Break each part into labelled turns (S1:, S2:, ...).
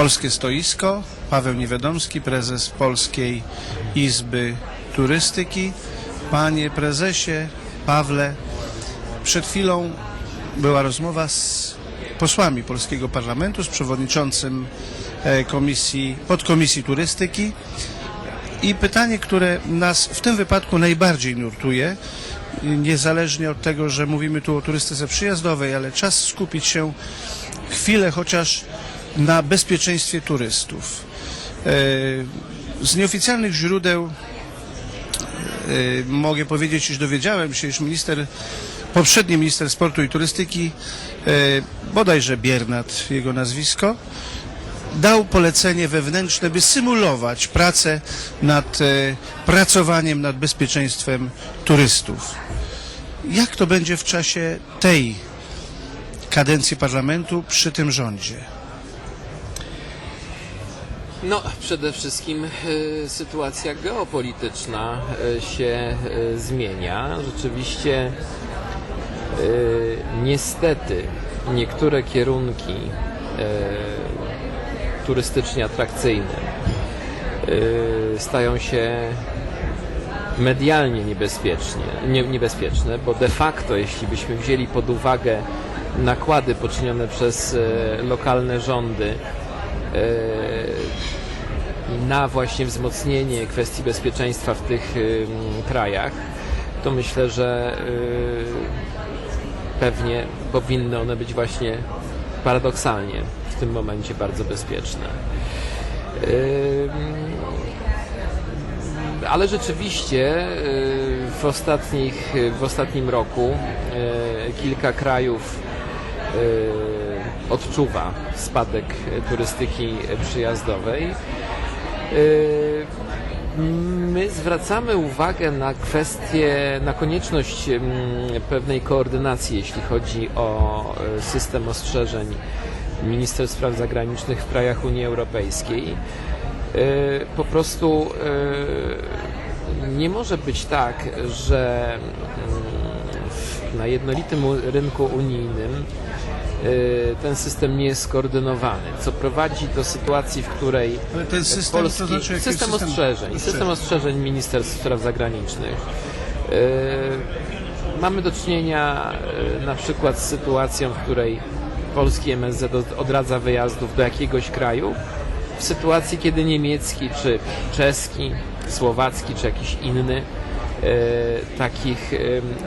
S1: Polskie Stoisko, Paweł Niewiadomski, prezes Polskiej Izby Turystyki. Panie prezesie, Pawle, przed chwilą była rozmowa z posłami polskiego parlamentu, z przewodniczącym e, komisji, podkomisji turystyki. I pytanie, które nas w tym wypadku najbardziej nurtuje, niezależnie od tego, że mówimy tu o turystyce przyjazdowej, ale czas skupić się chwilę chociaż na bezpieczeństwie turystów. E, Z nieoficjalnych źródeł e, mogę powiedzieć, iż dowiedziałem się, iż minister, poprzedni minister sportu i turystyki, e, bodajże Biernat jego nazwisko, dał polecenie wewnętrzne, by symulować pracę nad pracowaniem nad bezpieczeństwem turystów. Jak to będzie w czasie tej kadencji parlamentu przy tym rządzie?
S2: No, przede wszystkim e, sytuacja geopolityczna e, się e, zmienia. Rzeczywiście, niestety, niektóre kierunki turystycznie atrakcyjne stają się medialnie niebezpiecznie, nie, niebezpieczne, bo de facto, jeśli byśmy wzięli pod uwagę nakłady poczynione przez lokalne rządy na właśnie wzmocnienie kwestii bezpieczeństwa w tych krajach, to myślę, że y, pewnie powinny one być właśnie paradoksalnie w tym momencie bardzo bezpieczne. Ale rzeczywiście y, w, ostatnich, w ostatnim roku y, kilka krajów odczuwa spadek turystyki przyjazdowej. Y, My zwracamy uwagę na kwestię, na konieczność mm, pewnej koordynacji, jeśli chodzi o y, system ostrzeżeń Ministerstw Spraw Zagranicznych w krajach Unii Europejskiej. Y, Po prostu nie może być tak, że mm, na jednolitym rynku unijnym ten system nie jest skoordynowany, co prowadzi do sytuacji, w której
S1: Ale ten system,
S2: Polski,
S1: to znaczy
S2: system, ostrzeżeń, system ostrzeżeń Ministerstw Spraw Zagranicznych. Yy, mamy do czynienia yy, na przykład z sytuacją, w której polski MSZ od- odradza wyjazdów do jakiegoś kraju, w sytuacji, kiedy niemiecki, czy czeski, słowacki, czy jakiś inny takich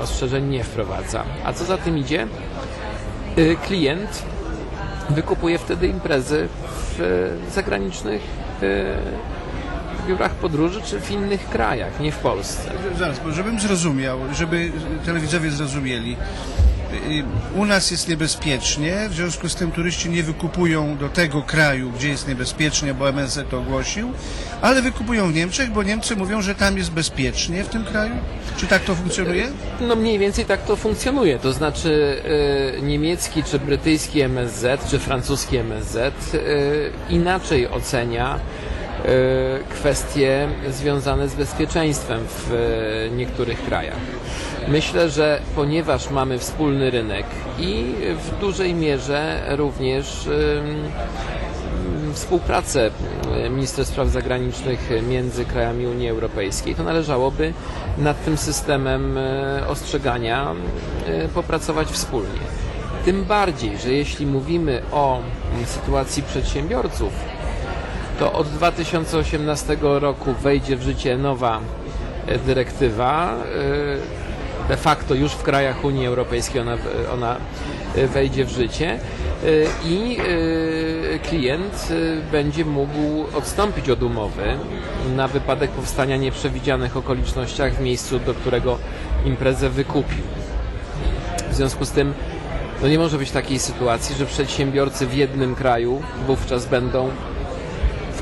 S2: ostrzeżeń nie wprowadza. A co za tym idzie? Yy, klient wykupuje wtedy imprezy w e, zagranicznych e, biurach podróży czy w innych krajach, nie w Polsce.
S1: Zaraz, żebym zrozumiał, żeby telewidzowie zrozumieli. U nas jest niebezpiecznie, w związku z tym turyści nie wykupują do tego kraju, gdzie jest niebezpiecznie, bo MSZ to ogłosił, ale wykupują w Niemczech, bo Niemcy mówią, że tam jest bezpiecznie w tym kraju? Czy tak to funkcjonuje?
S2: No mniej więcej tak to funkcjonuje, to znaczy e, niemiecki czy brytyjski MSZ czy francuski MSZ e, inaczej ocenia kwestie związane z bezpieczeństwem w e, niektórych krajach. Myślę, że ponieważ mamy wspólny rynek i w dużej mierze również współpracę e, Ministerstw Spraw Zagranicznych między krajami Unii Europejskiej, to należałoby nad tym systemem ostrzegania popracować wspólnie. Tym bardziej, że jeśli mówimy o mm, sytuacji przedsiębiorców, to od 2018 roku wejdzie w życie nowa e, dyrektywa. e, De facto już w krajach Unii Europejskiej ona, ona e, wejdzie w życie i klient będzie mógł odstąpić od umowy na wypadek powstania nieprzewidzianych okolicznościach w miejscu, do którego imprezę wykupił. W związku z tym no nie może być takiej sytuacji, że przedsiębiorcy w jednym kraju wówczas będą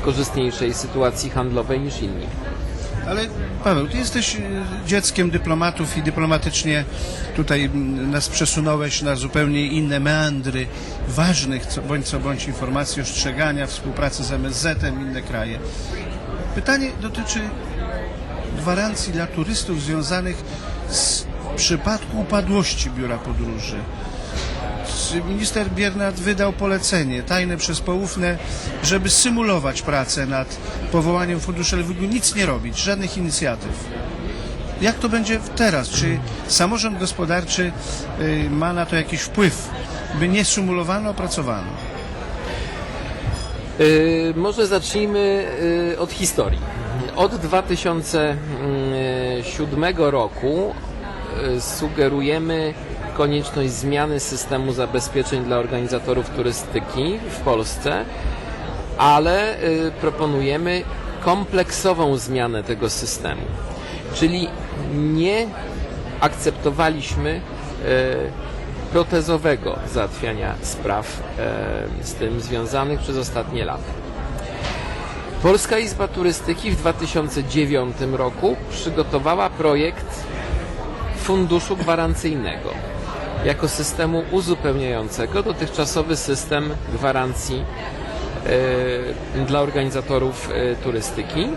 S2: korzystniejszej sytuacji handlowej niż inni.
S1: Ale Paweł, ty jesteś y, dzieckiem dyplomatów i dyplomatycznie tutaj mm, nas przesunąłeś na zupełnie inne meandry ważnych co, bądź co bądź informacji, ostrzegania, współpracy z MSZ-em, inne kraje. Pytanie dotyczy gwarancji dla turystów związanych z przypadku upadłości biura podróży. Minister Biernat wydał polecenie, tajne przez poufne, żeby symulować pracę nad powołaniem funduszu, ogóle nic nie robić, żadnych inicjatyw. Jak to będzie teraz? Czy samorząd gospodarczy y, ma na to jakiś wpływ, by nie symulowano, opracowano?
S2: Y, może zacznijmy y, od historii. Od 2007 roku y, sugerujemy konieczność zmiany systemu zabezpieczeń dla organizatorów turystyki w Polsce, ale y, proponujemy kompleksową zmianę tego systemu. Czyli nie akceptowaliśmy e, protezowego załatwiania spraw e, z tym związanych przez ostatnie lata. Polska Izba Turystyki w 2009 roku przygotowała projekt funduszu gwarancyjnego jako systemu uzupełniającego dotychczasowy system gwarancji e, dla organizatorów e, turystyki.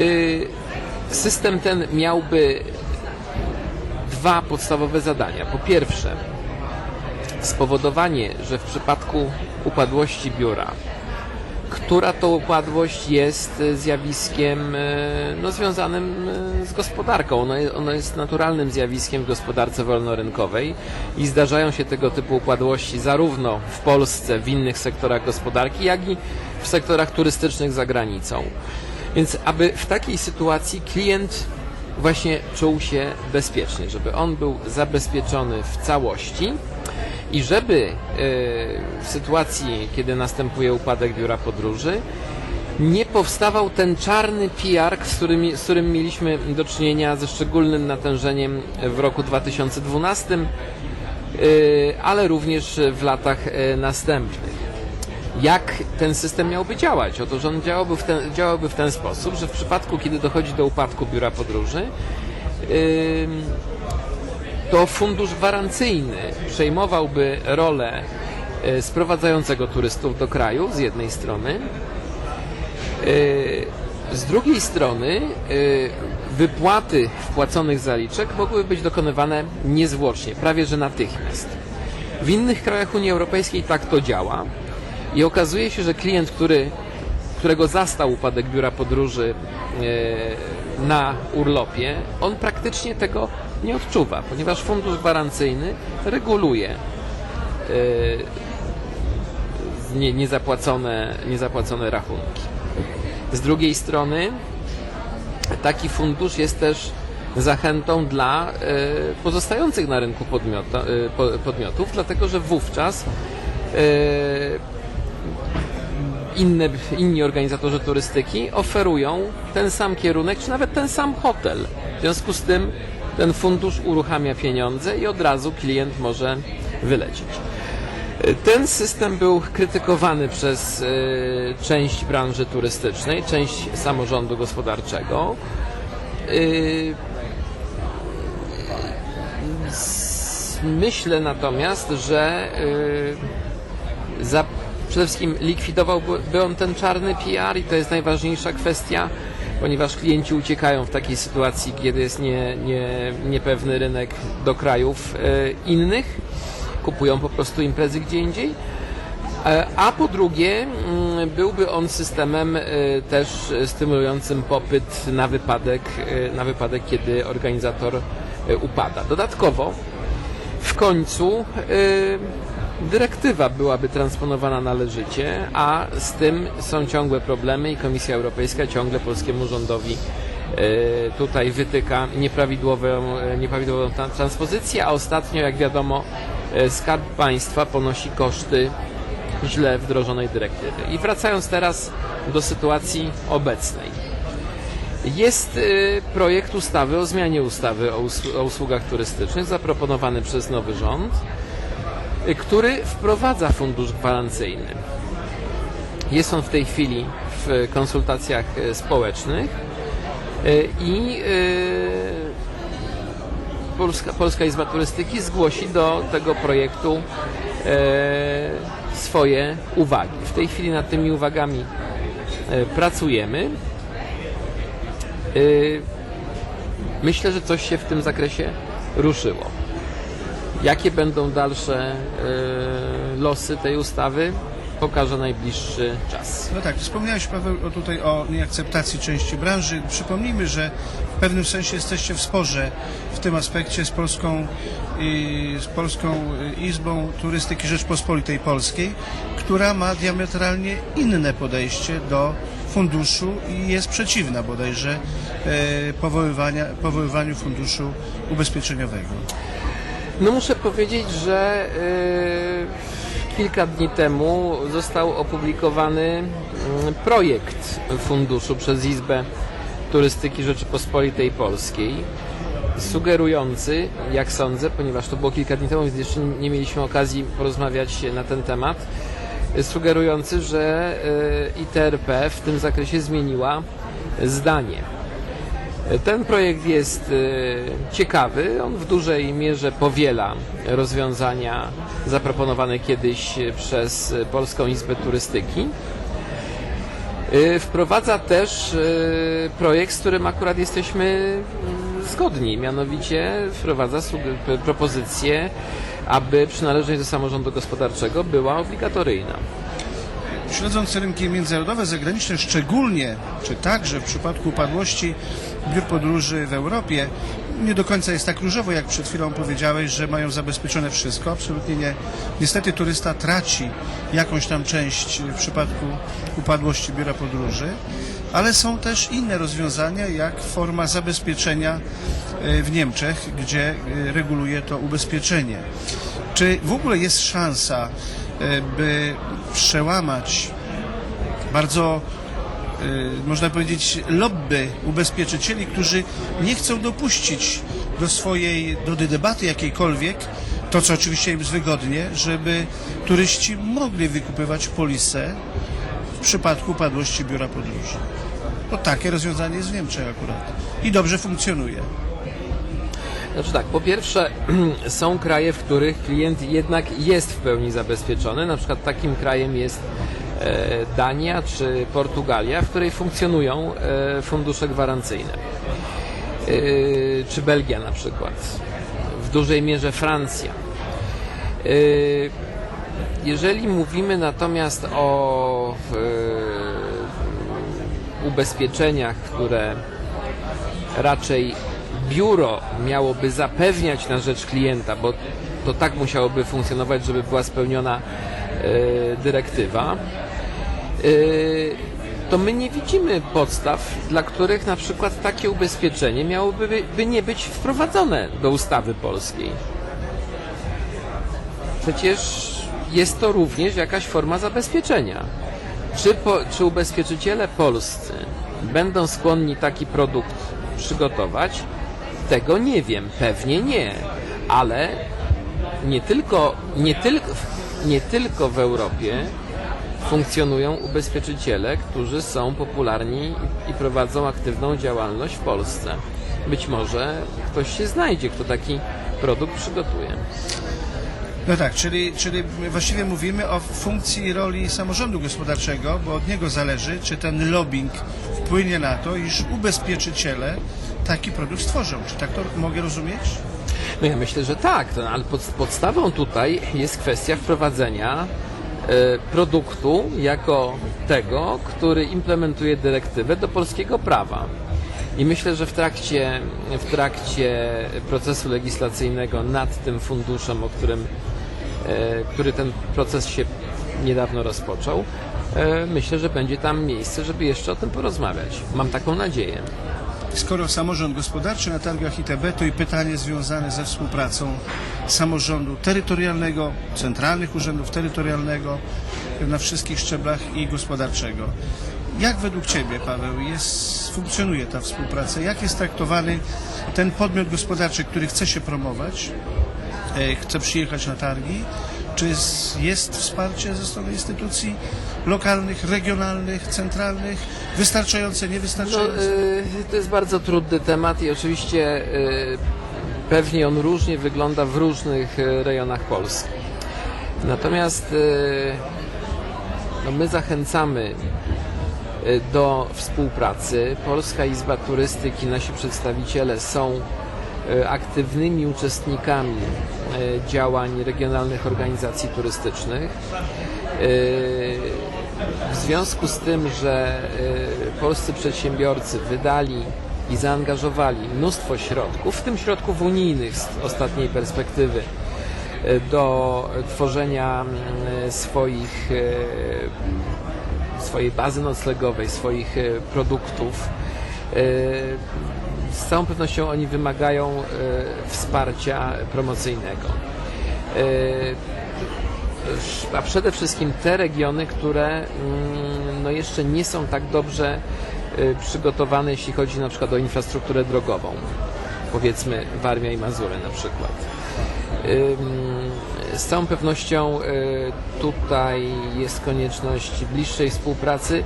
S2: Y, System ten miałby dwa podstawowe zadania. Po pierwsze, spowodowanie, że w przypadku upadłości biura, która to upadłość jest e, zjawiskiem e, no, związanym e, z gospodarką. Ono jest, ono jest naturalnym zjawiskiem w gospodarce wolnorynkowej i zdarzają się tego typu upadłości zarówno w Polsce, w innych sektorach gospodarki, jak i w sektorach turystycznych za granicą. Więc aby w takiej sytuacji klient właśnie czuł się bezpiecznie, żeby on był zabezpieczony w całości i żeby e, w sytuacji, kiedy następuje upadek biura podróży, nie powstawał ten czarny PR, z którym, z którym mieliśmy do czynienia ze szczególnym natężeniem w roku 2012, e, ale również w latach e, następnych jak ten system miałby działać. Otóż on działałby w ten, działałby w ten sposób, że w przypadku, kiedy dochodzi do upadku biura podróży, to fundusz gwarancyjny przejmowałby rolę y, sprowadzającego turystów do kraju z jednej strony. Y, z drugiej strony y, wypłaty wpłaconych zaliczek mogły być dokonywane niezwłocznie, prawie że natychmiast. W innych krajach Unii Europejskiej tak to działa. I okazuje się, że klient, który, którego zastał upadek biura podróży e, na urlopie, on praktycznie tego nie odczuwa, ponieważ fundusz gwarancyjny reguluje nie, niezapłacone, niezapłacone rachunki. Z drugiej strony taki fundusz jest też zachętą dla e, pozostających na rynku e, po- podmiotów, dlatego że wówczas inne, inni organizatorzy turystyki oferują ten sam kierunek, czy nawet ten sam hotel. W związku z tym ten fundusz uruchamia pieniądze i od razu klient może wylecieć. Ten system był krytykowany przez e, część branży turystycznej, część samorządu gospodarczego. E, Myślę natomiast, że e, za, przede wszystkim likwidowałby on ten czarny PR i to jest najważniejsza kwestia, ponieważ klienci uciekają w takiej sytuacji, kiedy jest nie, nie, niepewny rynek do krajów e, innych, kupują po prostu imprezy gdzie indziej. E, A po drugie, mm, byłby on systemem e, też stymulującym popyt na wypadek, na wypadek kiedy organizator upada. Dodatkowo, w końcu dyrektywa byłaby transponowana należycie, a z tym są ciągłe problemy i Komisja Europejska ciągle polskiemu rządowi y, tutaj wytyka nieprawidłową, y, nieprawidłową tra- transpozycję, a ostatnio, jak wiadomo, y, Skarb Państwa ponosi koszty źle wdrożonej dyrektywy. I wracając teraz do sytuacji obecnej. Jest projekt ustawy o zmianie ustawy o, us- o usługach turystycznych zaproponowany przez nowy rząd, który wprowadza fundusz gwarancyjny. Jest on w tej chwili w konsultacjach y, społecznych y, i y, Polska, Polska Izba Turystyki zgłosi do tego projektu e, swoje uwagi. W tej chwili nad tymi uwagami e, pracujemy. Myślę, że coś się w tym zakresie ruszyło. Jakie będą dalsze e, losy tej ustawy, pokaże najbliższy czas.
S1: No tak, wspomniałeś Paweł o tutaj o nieakceptacji części branży. Przypomnijmy, że w pewnym sensie jesteście w sporze w tym aspekcie z Polską, i, z Polską Izbą Turystyki Rzeczpospolitej Polskiej, która ma diametralnie inne podejście do funduszu i jest przeciwna bodajże e, powoływania, powoływaniu funduszu ubezpieczeniowego.
S2: No muszę powiedzieć, że y, kilka dni temu został opublikowany mm, projekt funduszu przez Izbę Turystyki Rzeczypospolitej Polskiej, sugerujący, jak sądzę, ponieważ to było kilka dni temu, więc jeszcze nie mieliśmy okazji porozmawiać na ten temat, sugerujący, że y, ITRP w tym zakresie zmieniła zdanie. Ten projekt jest e, ciekawy. On w dużej mierze powiela rozwiązania zaproponowane kiedyś przez e, Polską Izbę Turystyki. E, Wprowadza też e, projekt, z którym akurat jesteśmy mm, zgodni, mianowicie wprowadza propozycję, aby przynależność do samorządu gospodarczego była obligatoryjna.
S1: Śledząc rynki międzynarodowe, zagraniczne, szczególnie, czy także w przypadku upadłości biur podróży w Europie, nie do końca jest tak różowo, jak przed chwilą powiedziałeś, że mają zabezpieczone wszystko. Absolutnie nie. Niestety turysta traci jakąś tam część w przypadku upadłości biura podróży, ale są też inne rozwiązania, jak forma zabezpieczenia e, w Niemczech, gdzie e, reguluje to ubezpieczenie. Czy w ogóle jest szansa, e, by przełamać bardzo, można powiedzieć, lobby ubezpieczycieli, którzy nie chcą dopuścić do swojej, do debaty jakiejkolwiek, to co oczywiście im jest wygodnie, żeby turyści mogli wykupywać polisę w przypadku upadłości biura podróży. To takie rozwiązanie jest w Niemczech akurat. I dobrze funkcjonuje.
S2: Znaczy tak, po pierwsze są kraje, w których klient jednak jest w pełni zabezpieczony. Na przykład takim krajem jest Dania czy Portugalia, w której funkcjonują e, fundusze gwarancyjne. E, czy Belgia na przykład. W dużej mierze Francja. E, jeżeli mówimy natomiast o e, ubezpieczeniach, które raczej biuro miałoby zapewniać na rzecz klienta, bo to tak musiałoby funkcjonować, żeby była spełniona e, dyrektywa, e, to my nie widzimy podstaw, dla których na przykład takie ubezpieczenie miałoby by, by nie być wprowadzone do ustawy polskiej. Przecież jest to również jakaś forma zabezpieczenia. Czy, po, czy ubezpieczyciele polscy będą skłonni taki produkt przygotować? Tego nie wiem. Pewnie nie. Ale nie tylko, nie tylko, nie tylko w Europie funkcjonują ubezpieczyciele, którzy są popularni i prowadzą aktywną działalność w Polsce. Być może ktoś się znajdzie, kto taki produkt przygotuje.
S1: No tak, czyli, czyli właściwie mówimy o funkcji i roli samorządu gospodarczego, bo od niego zależy, czy ten lobbying wpłynie na to, iż ubezpieczyciele taki produkt stworzą. Czy tak to mogę rozumieć?
S2: No ja myślę, że tak, to- ale pod, podstawą tutaj jest kwestia wprowadzenia produktu jako tego, który implementuje dyrektywę do polskiego prawa. I myślę, że w trakcie, w trakcie procesu legislacyjnego nad tym funduszem, o którym, e, który ten proces się niedawno rozpoczął, e, myślę, że będzie tam miejsce, żeby jeszcze o tym porozmawiać. Mam taką nadzieję.
S1: Skoro samorząd gospodarczy na targach ITB, to i pytanie związane ze współpracą samorządu terytorialnego, centralnych urzędów terytorialnego na wszystkich szczeblach i gospodarczego. Jak według Ciebie, Paweł, jest, funkcjonuje ta współpraca? Jak jest traktowany ten podmiot gospodarczy, który chce się promować, e, chce przyjechać na targi? Czy jest, wsparcie ze strony instytucji lokalnych, regionalnych, centralnych? Wystarczające,
S2: No,
S1: niewystarczające?
S2: y, to jest bardzo trudny temat i oczywiście y, pewnie on różnie wygląda w różnych y, rejonach Polski. Natomiast no, my zachęcamy do współpracy. Polska Izba Turystyki, nasi przedstawiciele są aktywnymi uczestnikami działań regionalnych organizacji turystycznych. E, W związku z tym, że e, polscy przedsiębiorcy wydali i zaangażowali mnóstwo środków, w tym środków unijnych z ostatniej perspektywy, e, do tworzenia swoich, e, swojej bazy noclegowej, swoich e, produktów. E, Z całą pewnością oni wymagają e, wsparcia promocyjnego. E, a przede wszystkim te regiony, które mm, no jeszcze nie są tak dobrze y, przygotowane, jeśli chodzi na przykład o infrastrukturę drogową. Powiedzmy Warmia i Mazury na przykład. Z całą pewnością tutaj jest konieczność bliższej współpracy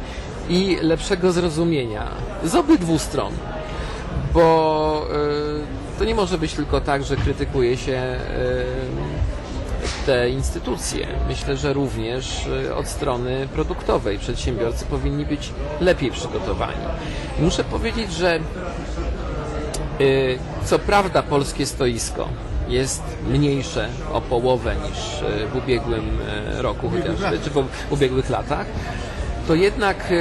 S2: i lepszego zrozumienia z obydwu stron, bo y, to nie może być tylko tak, że krytykuje się y, te instytucje. Myślę, że również y, od strony produktowej przedsiębiorcy powinni być lepiej przygotowani. Muszę powiedzieć, że co prawda polskie stoisko jest mniejsze o połowę niż w ubiegłym roku, czy w ubiegłych latach, to jednak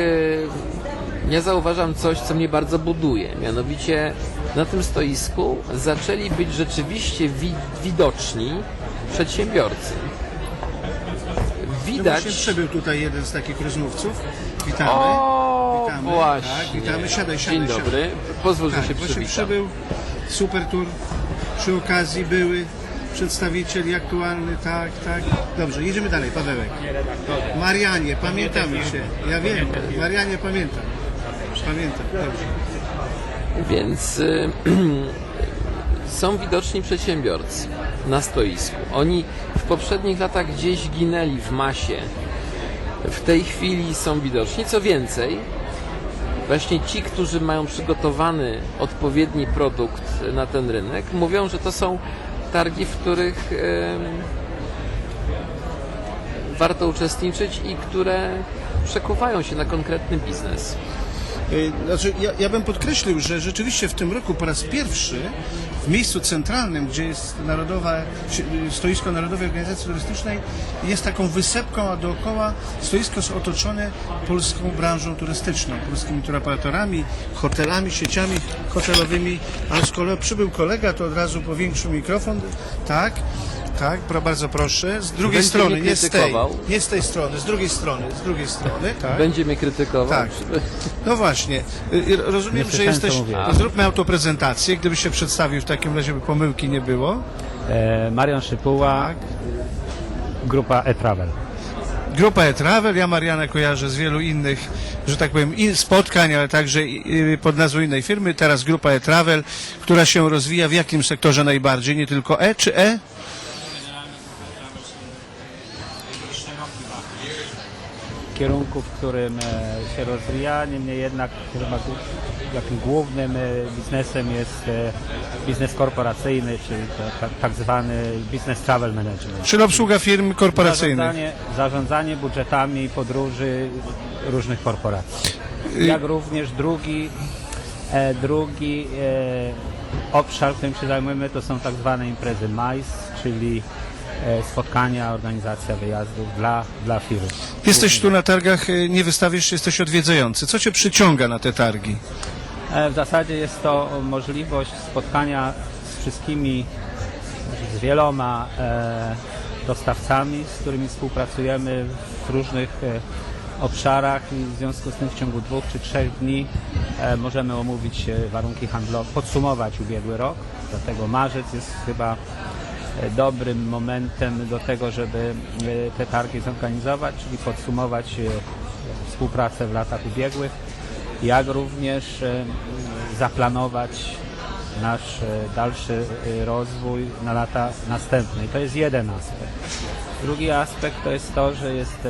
S2: ja zauważam coś, co mnie bardzo buduje. Mianowicie na tym stoisku zaczęli być rzeczywiście wi- widoczni przedsiębiorcy.
S1: No
S2: Widać.
S1: właśnie przybył tutaj jeden z takich rozmówców. Witamy.
S2: O,
S1: Witamy.
S2: właśnie.
S1: Tak, witamy. Siadaj, siadaj,
S2: Dzień
S1: siadaj.
S2: dobry. Pozwól, że
S1: Tak,
S2: się
S1: właśnie
S2: przywitam.
S1: przybył super tour. Przy okazji były przedstawiciel aktualny, tak, tak. Dobrze, jedziemy dalej, Pawełek. Marianie, pamiętamy się. Ja wiem, Marianie pamiętam. Pamiętam.
S2: Więc y, są widoczni przedsiębiorcy na stoisku. Oni w poprzednich latach gdzieś ginęli w masie. W tej chwili są widoczni. Co więcej, właśnie ci, którzy mają przygotowany odpowiedni produkt na ten rynek, mówią, że to są targi, w których em, warto uczestniczyć i które przekuwają się na konkretny biznes.
S1: Y, Znaczy, ja, ja bym podkreślił, że rzeczywiście w tym roku po raz pierwszy w miejscu centralnym, gdzie jest Narodowa, si- stoisko Narodowej Organizacji Turystycznej, jest taką wysepką, a dookoła stoisko jest otoczone polską branżą turystyczną, polskimi turoperatorami, hotelami, sieciami hotelowymi, a kolei przybył kolega, to od razu powiększył mikrofon, tak, tak, pro, bardzo proszę, z drugiej
S2: Będzie
S1: strony,
S2: mnie
S1: nie z tej,
S2: krytykował.
S1: nie z tej strony, z drugiej strony, z drugiej strony, tak.
S2: Będzie mnie krytykował.
S1: Tak. No właśnie. Y, y, Rozumiem, że
S3: słyszałem, co
S1: jesteś. zróbmy autoprezentację, gdybyś się przedstawił w takim razie, by pomyłki nie było.
S3: E, Marian Szypuła,
S1: Tak.
S3: grupa e-travel.
S1: Grupa e-Travel, ja Mariana kojarzę z wielu innych, że tak powiem, in, spotkań, ale także pod nazwą innej firmy. Teraz grupa e-Travel, która się rozwija w jakim sektorze najbardziej? Nie tylko E czy E?
S3: Kierunku, w którym e, się rozwija, niemniej jednak chyba takim głównym e, biznesem jest e, biznes korporacyjny, czyli tak, tak zwany business travel management.
S1: Czyli obsługa firm korporacyjnych.
S3: Zarządzanie, zarządzanie budżetami podróży różnych korporacji. Jak również drugi, drugi obszar, którym się zajmujemy, to są tak zwane imprezy MICE, czyli spotkania, organizacja wyjazdów dla, dla firm.
S1: Jesteś tu na targach, y, nie wystawisz jesteś odwiedzający. Co cię przyciąga na te targi?
S3: E, W zasadzie jest to możliwość spotkania z wszystkimi, z wieloma e, dostawcami, z którymi współpracujemy w różnych e, obszarach i w związku z tym w ciągu dwóch czy trzech dni e, możemy omówić e, warunki handlowe, podsumować ubiegły rok. Dlatego marzec jest chyba e, dobrym momentem do tego, żeby e, te targi zorganizować, czyli podsumować e, współpracę w latach ubiegłych, jak również e, zaplanować nasz dalszy rozwój na lata następne. I to jest jeden aspekt. Drugi aspekt to jest to, że jest,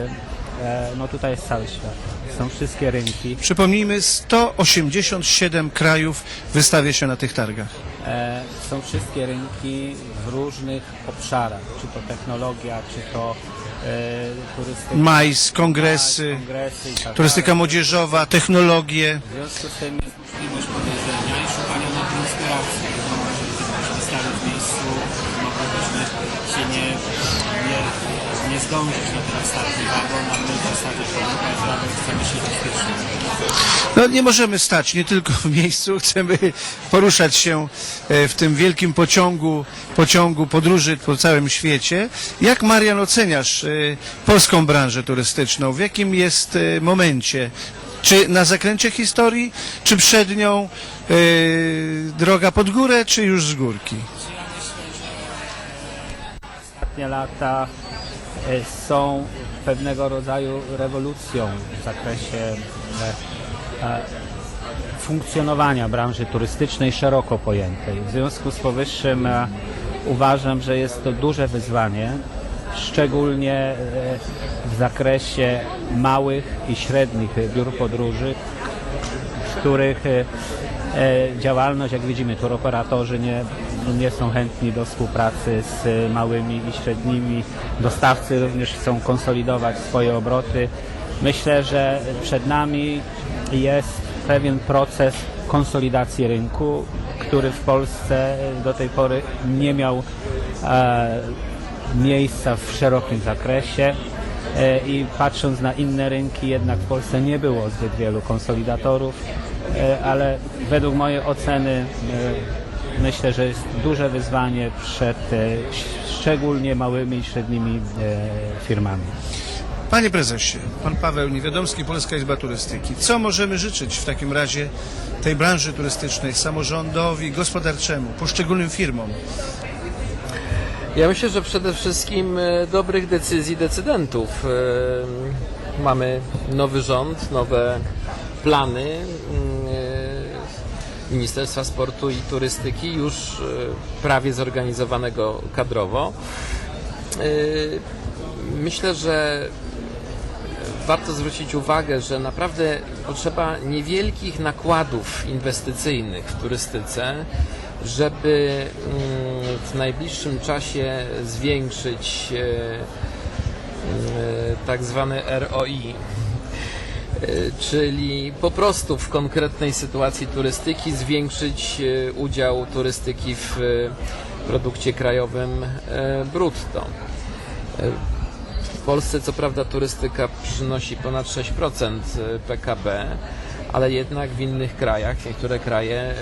S3: no tutaj jest cały świat. Są wszystkie rynki.
S1: Przypomnijmy, 187 krajów wystawia się na tych targach.
S3: E, są wszystkie rynki w różnych obszarach, czy to technologia, czy to e, turystyka.
S1: Majs, kongresy,
S3: kongresy i tak
S1: turystyka
S3: dalej.
S1: młodzieżowa, technologie.
S3: W związku z tym jest możliwość podejrzenia i szukania nowych inspiracji.
S4: mogłybyśmy się nie, nie, zdążyć na ten ostatni wagon, a my w zasadzie pomagać radę chcemy się bezpiecznie.
S1: No, nie możemy stać nie tylko w miejscu, chcemy poruszać się e, w tym wielkim pociągu, pociągu podróży po całym świecie. Jak Marian oceniasz e, polską branżę turystyczną? W jakim jest e, momencie? Czy na zakręcie historii, czy przed nią droga pod górę, czy już z górki?
S3: Ostatnie lata są pewnego rodzaju rewolucją w zakresie e, e, funkcjonowania branży turystycznej szeroko pojętej. W związku z powyższym e, uważam, że jest to duże wyzwanie, szczególnie e, w zakresie małych i średnich biur podróży, w których e, e, działalność, jak widzimy, turoperatorzy nie, nie są chętni do współpracy z e, małymi i średnimi. Dostawcy również chcą konsolidować swoje obroty. Myślę, że przed nami jest pewien proces konsolidacji rynku, który w Polsce do tej pory nie miał e, miejsca w szerokim zakresie. E, i patrząc na inne rynki, jednak w Polsce nie było zbyt wielu konsolidatorów, e, ale według mojej oceny e, myślę, że jest duże wyzwanie przed e, szczególnie małymi i średnimi e, firmami.
S1: Panie prezesie, pan Paweł Niewiadomski, Polska Izba Turystyki. Co możemy życzyć w takim razie tej branży turystycznej, samorządowi, gospodarczemu, poszczególnym firmom?
S2: Ja myślę, że przede wszystkim e, dobrych decyzji decydentów. E, Mamy nowy rząd, nowe plany mm, e, Ministerstwa Sportu i Turystyki, już e, prawie zorganizowanego kadrowo. E, Myślę, że warto zwrócić uwagę, że naprawdę potrzeba niewielkich nakładów inwestycyjnych w turystyce, żeby mm, w najbliższym czasie zwiększyć e, tak zwane ROI. E, Czyli po prostu w konkretnej sytuacji turystyki zwiększyć e, udział turystyki w e, produkcie krajowym brutto. W Polsce co prawda turystyka przynosi ponad 6% PKB, ale jednak w innych krajach, niektóre kraje,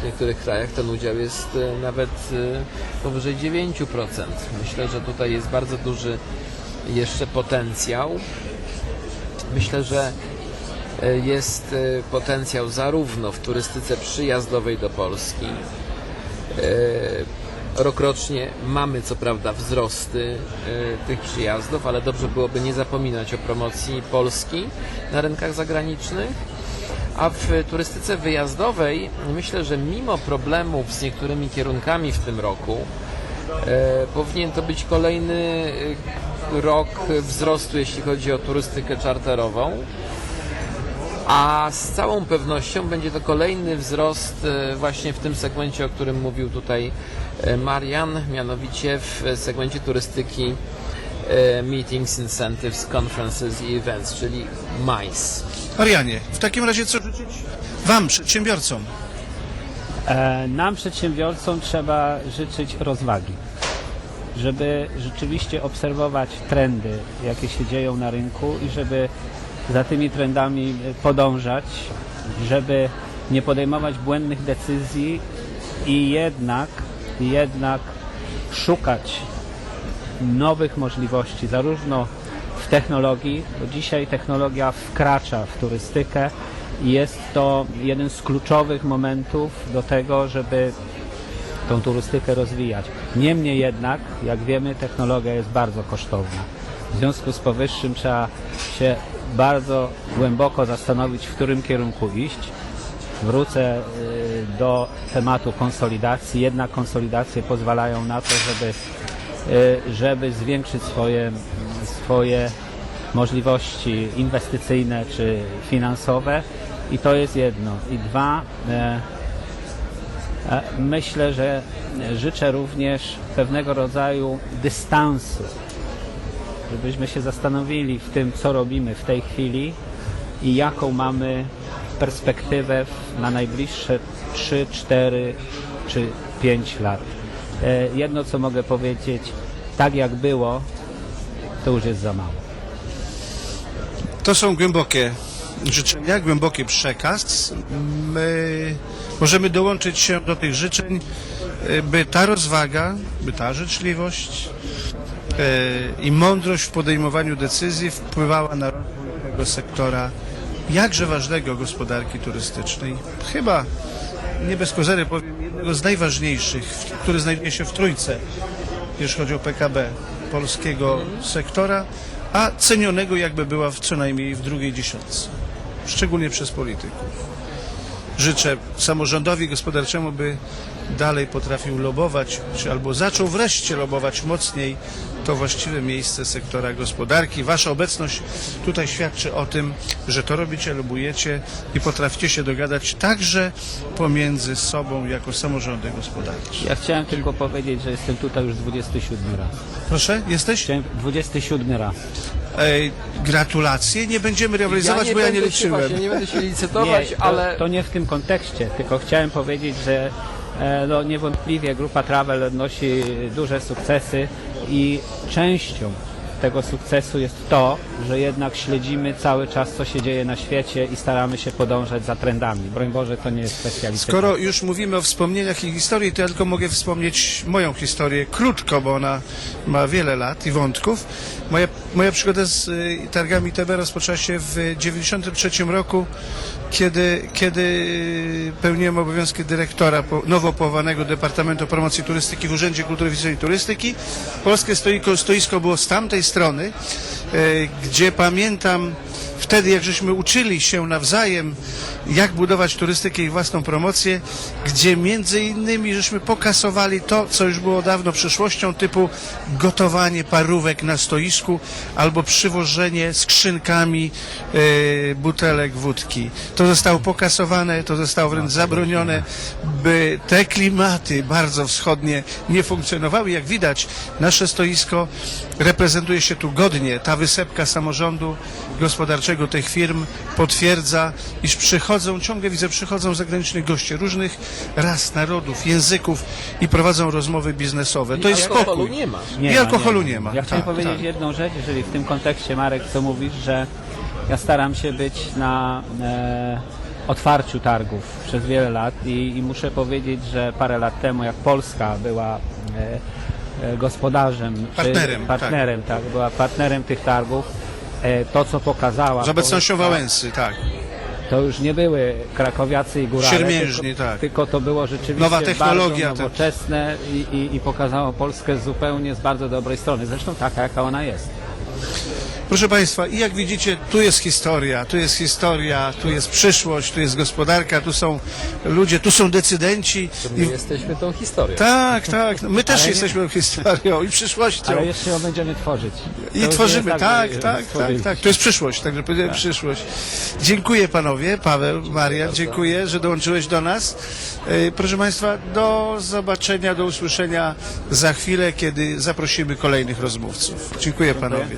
S2: w niektórych krajach ten udział jest nawet powyżej 9%. Myślę, że tutaj jest bardzo duży jeszcze potencjał. Myślę, że e, jest e, potencjał zarówno w turystyce przyjazdowej do Polski, E, Rokrocznie mamy co prawda wzrosty tych przyjazdów, ale dobrze byłoby nie zapominać o promocji Polski na rynkach zagranicznych. A w turystyce wyjazdowej myślę, że mimo problemów z niektórymi kierunkami w tym roku, powinien to być kolejny rok wzrostu, jeśli chodzi o turystykę czarterową. A z całą pewnością będzie to kolejny wzrost e, właśnie w tym segmencie, o którym mówił tutaj e, Marian, mianowicie w segmencie turystyki e, Meetings, Incentives, Conferences i Events, czyli MICE.
S1: Marianie, w takim razie co życzyć Wam, przedsiębiorcom?
S3: Nam, przedsiębiorcom, trzeba życzyć rozwagi, żeby rzeczywiście obserwować trendy, jakie się dzieją na rynku i żeby za tymi trendami podążać, żeby nie podejmować błędnych decyzji i jednak, jednak szukać nowych możliwości, zarówno w technologii, bo dzisiaj technologia wkracza w turystykę i jest to jeden z kluczowych momentów do tego, żeby tą turystykę rozwijać. Niemniej jednak, jak wiemy, technologia jest bardzo kosztowna. W związku z powyższym trzeba się bardzo głęboko zastanowić, w którym kierunku iść. Wrócę y, do tematu konsolidacji. Jednak konsolidacje pozwalają na to, żeby y, żeby zwiększyć swoje, swoje możliwości inwestycyjne czy finansowe i to jest jedno. I dwa, e, myślę, że życzę również pewnego rodzaju dystansu, żebyśmy się zastanowili w tym, co robimy w tej chwili i jaką mamy perspektywę na najbliższe 3, 4, czy 5 lat. E, Jedno co mogę powiedzieć, tak jak było, to już jest za mało.
S1: To są głębokie życzenia, głęboki przekaz. My możemy dołączyć się do tych życzeń, by ta rozwaga, by ta życzliwość y, i mądrość w podejmowaniu decyzji wpływała na rozwój tego sektora jakże ważnego gospodarki turystycznej. Chyba nie bez kozery powiem, jednego z najważniejszych, który znajduje się w trójce, jeśli chodzi o PKB polskiego sektora, a cenionego jakby była w, co najmniej w drugiej dziesiątce, szczególnie przez polityków. Życzę samorządowi gospodarczemu, by dalej potrafił lobować, czy albo zaczął wreszcie lobować mocniej to właściwe miejsce sektora gospodarki. Wasza obecność tutaj świadczy o tym, że to robicie, lobujecie i potraficie się dogadać także pomiędzy sobą jako samorządy gospodarcze.
S3: Ja chciałem tylko powiedzieć, że jestem tutaj już 27 raz.
S1: Proszę, jesteś?
S3: Chciałem 27 raz.
S1: Ej, gratulacje. Nie będziemy rywalizować, bo ja nie
S2: będę się
S1: liczyłem.
S2: Właśnie, nie będę się licytować,
S3: to,
S2: ale
S3: to nie w tym kontekście, tylko chciałem powiedzieć, że no, niewątpliwie grupa Travel odnosi duże sukcesy i częścią tego sukcesu jest to, że jednak śledzimy cały czas, co się dzieje na świecie i staramy się podążać za trendami. Broń Boże, to nie jest licytacji.
S1: Skoro już mówimy o wspomnieniach i historii, to ja tylko mogę wspomnieć moją historię krótko, bo ona ma wiele lat i wątków. Moja, moja przygoda z y, targami TB rozpoczęła się w 1993 roku, kiedy, kiedy pełniłem obowiązki dyrektora nowo powołanego Departamentu Promocji Turystyki w Urzędzie Kultury Fizycznej i Turystyki. Polskie stoisko, stoisko było z tamtej strony, gdzie pamiętam wtedy, jak żeśmy uczyli się nawzajem, jak budować turystykę i własną promocję, gdzie między innymi żeśmy pokasowali to, co już było dawno przyszłością, typu gotowanie parówek na stoisku albo przywożenie skrzynkami e, butelek wódki. To zostało pokasowane, to zostało wręcz zabronione, by te klimaty bardzo wschodnie nie funkcjonowały. Jak widać, nasze stoisko reprezentuje się tu godnie. Ta wysepka samorządu gospodarczego tych firm potwierdza, iż przychodzą, ciągle widzę, przychodzą zagraniczni goście różnych ras, narodów, języków i prowadzą rozmowy biznesowe. To jest
S2: alkoholu
S1: spokój.
S2: nie ma.
S1: I alkoholu nie ma.
S3: Ja chciałem
S1: Tak,
S3: powiedzieć
S1: tak.
S3: jedną rzecz, jeżeli w tym kontekście, Marek, co mówisz, że ja staram się być na e, otwarciu targów przez wiele lat i, i muszę powiedzieć, że parę lat temu, jak Polska była e, gospodarzem, czy
S1: Partnerem,
S3: partnerem tak. była partnerem tych targów, e, to co pokazała
S1: Z obecnością Wałęsy, tak.
S3: to już nie były krakowiacy i górale,
S1: Siermiężni,
S3: tylko,
S1: tak.
S3: tylko to było rzeczywiście
S1: Nowa technologia,
S3: bardzo
S1: tak.
S3: nowoczesne i, i, i pokazało Polskę zupełnie z bardzo dobrej strony, zresztą taka, jaka ona jest.
S1: Proszę Państwa, i jak widzicie, tu jest historia, tu jest historia, tu jest przyszłość, tu jest gospodarka, tu są ludzie, tu są decydenci.
S2: my
S1: I,
S2: jesteśmy tą historią.
S1: tak, tak, no my też
S3: nie-
S1: jesteśmy historią i przyszłością.
S3: Ale jeszcze ją będziemy tworzyć. To
S1: I tworzymy, tak, tak, tak,
S3: stworzyliśmy.
S1: tak. To jest przyszłość, także powiedziałem przyszłość. Dziękuję panowie, Paweł, Maria, dziękuję, że dołączyłeś do nas. Proszę Państwa, do zobaczenia, do usłyszenia za chwilę, kiedy zaprosimy kolejnych rozmówców. Dziękuję panowie.